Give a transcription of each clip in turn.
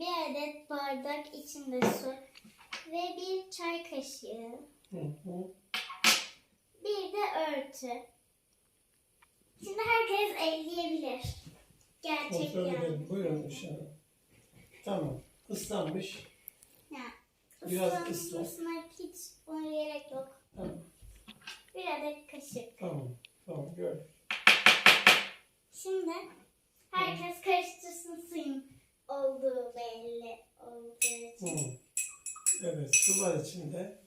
adet bardak içinde su ve bir çay kaşığı. Hı hı. Bir de örtü. Şimdi herkes elleyebilir. Gerçek Kontrol edelim. Buyurun dışarı. Tamam. Islanmış. Ya, Biraz ısla. ıslanmasına hiç ona gerek yok. Tamam. Bir adet kaşık. Tamam. Gördüm. Şimdi herkes karıştırsın suyun olduğu belli olduğu Hı. için. Evet. Su var içinde.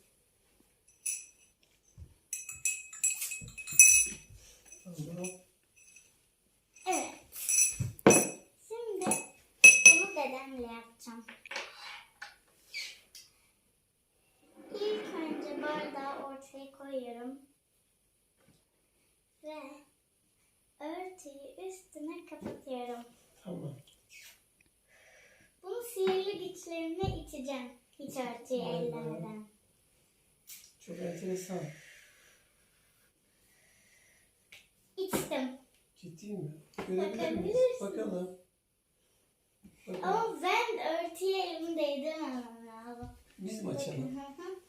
Evet. Şimdi bunu dedemle yapacağım. İlk önce bardağı ortaya koyuyorum. Ve örtüyü üstüne kapatıyorum. Tamam. Güçlerimle içeceğim. Hiç örtüyü Vay be. ellemeden. Çok enteresan. İçtim. Ciddi mi? Görebilir miyiz? Bakalım. Bakalım. Ama ben örtüye elimi değdirmemem lazım. Biz mi açalım? Bakın,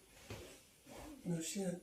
hı hı. Nurşen